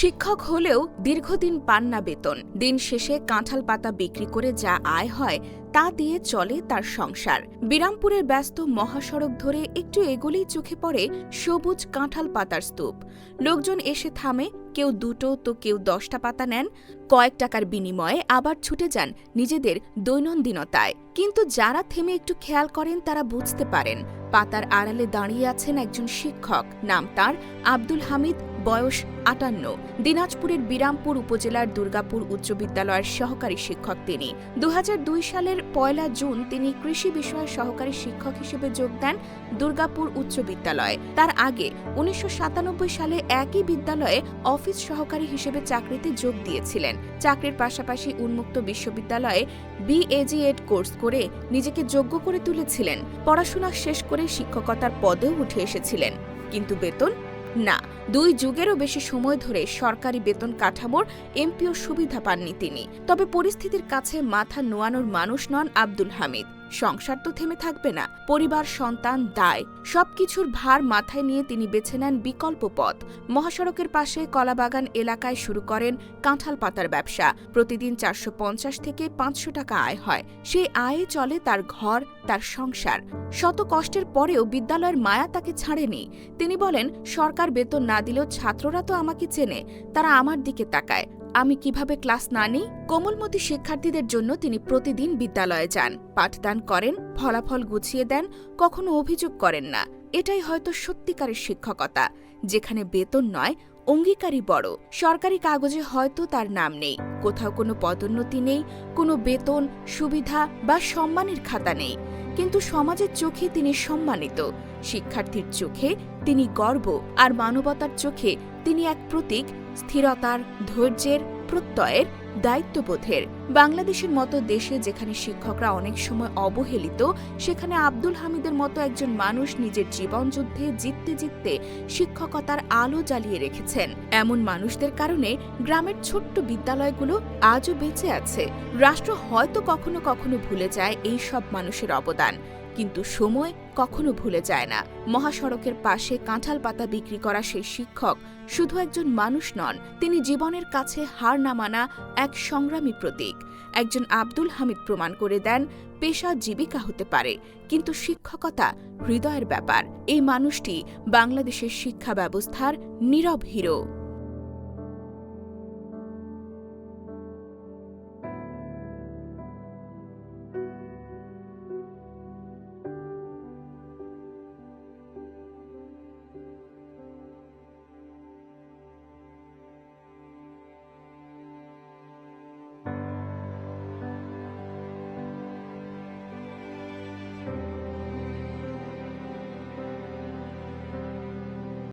শিক্ষক হলেও দীর্ঘদিন পান না বেতন। দিন শেষে কাঁঠাল পাতা বিক্রি করে যা আয় হয়, তা দিয়ে চলে তার সংসার। বিরামপুরের ব্যস্ত মহাসড়ক ধরে একটু এগোলেই চোখে পড়ে সবুজ কাঁঠাল পাতার স্তূপ। লোকজন এসে থামে, কেউ দুটো তো কেউ দশটা পাতা নেন। কয়েক টাকার বিনিময়ে আবার ছুটে যান নিজেদের দৈনন্দিনতায়। কিন্তু যারা থেমে একটু খেয়াল করেন, তারা বুঝতে পারেন, পাতার আড়ালে দাঁড়িয়ে আছেন একজন শিক্ষক। নাম তার আব্দুল হামিদ বয়স আটান্ন। দিনাজপুরের বিরামপুর উপজেলার দুর্গাপুর উচ্চ বিদ্যালয়ের সহকারী শিক্ষক তিনি। দুহাজার দুই সালের পয়লা জুন তিনি কৃষি বিষয়ের সহকারী শিক্ষক হিসেবে যোগ দেন দুর্গাপুর উচ্চ বিদ্যালয়ে। তার আগে উনিশশো সাতানব্বই সালে একই বিদ্যালয়ে অফিস সহকারী হিসেবে চাকরিতে যোগ দিয়েছিলেন। চাকরির পাশাপাশি উন্মুক্ত বিশ্ববিদ্যালয়ে বিএজিএড কোর্স করে নিজেকে যোগ্য করে তুলেছিলেন। পড়াশোনা শেষ করে শিক্ষকতার পদেও উঠে এসেছিলেন। কিন্তু বেতন না, দুই যুগেরও বেশি সময় ধরে সরকারি বেতন কাঠামোর এমপিও সুবিধা পাননি তিনি। তবে পরিস্থিতির কাছে মাথা নোয়ানোর মানুষ নন আব্দুল হামিদ। সংসার তো থেমে থাকবে না, পরিবার, সন্তান, দায়, সবকিছুর ভার মাথায় নিয়ে তিনি বেছে নেন বিকল্প পথ। মহাসড়কের পাশে কলাবাগান এলাকায় শুরু করেন কাঁঠাল পাতার ব্যবসা। প্রতিদিন চারশো পঞ্চাশ থেকে পাঁচশো টাকা আয় হয়। সেই আয়ে চলে তার ঘর, তার সংসার। শত কষ্টের পরেও বিদ্যালয়ের মায়া তাকে ছাড়েনি। তিনি বলেন, সরকার বেতন না দিলেও ছাত্ররা তো আমাকে চেনে, তারা আমার দিকে তাকায়। আমি কীভাবে ক্লাস না নিই কোমলমতি শিক্ষার্থীদের জন্য তিনি প্রতিদিন বিদ্যালয়ে যান, পাঠদান করেন, ফলাফল গুছিয়ে দেন, কখনো অভিযোগ করেন না। এটাই হয়তো সত্যিকারের শিক্ষকতা, যেখানে বেতন নয়, অঙ্গীকারই বড়। সরকারি কাগজে হয়তো তার নাম নেই, কোথাও কোনো পদোন্নতি নেই, কোনো বেতন, সুবিধা বা সম্মানের খাতা নেই। কিন্তু সমাজের চোখে তিনি সম্মানিত, শিক্ষার্থীর চোখে তিনি গর্ব আর মানবতার চোখে তিনি এক প্রতীক, স্থিরতার, ধৈর্যের, প্রত্যয়ের দায়িত্ববোধের। বাংলাদেশের মতো দেশে যেখানে শিক্ষকরা অনেক সময় অবহেলিত, সেখানে আব্দুল হামিদের মতো একজন মানুষ নিজের জীবনযুদ্ধে জিততে জিততে শিক্ষকতার আলো জ্বালিয়ে রেখেছেন। এমন মানুষদের কারণে গ্রামের ছোট্ট বিদ্যালয়গুলো আজও বেঁচে আছে। রাষ্ট্র হয়তো কখনো কখনো ভুলে যায় এই সব মানুষের অবদান। কিন্তু সময় কখনো ভুলে যায় না। মহাসড়কের পাশে কাঁঠাল পাতা বিক্রি করা সেই শিক্ষক শুধু একজন মানুষ নন, তিনি জীবনের কাছে হার না মানা এক সংগ্রামী প্রতীক। একজন আব্দুল হামিদ প্রমাণ করে দেন, পেশা জীবিকা হতে পারে, কিন্তু শিক্ষকতা হৃদয়ের ব্যাপার। এই মানুষটি বাংলাদেশের শিক্ষা ব্যবস্থার নীরব হিরো।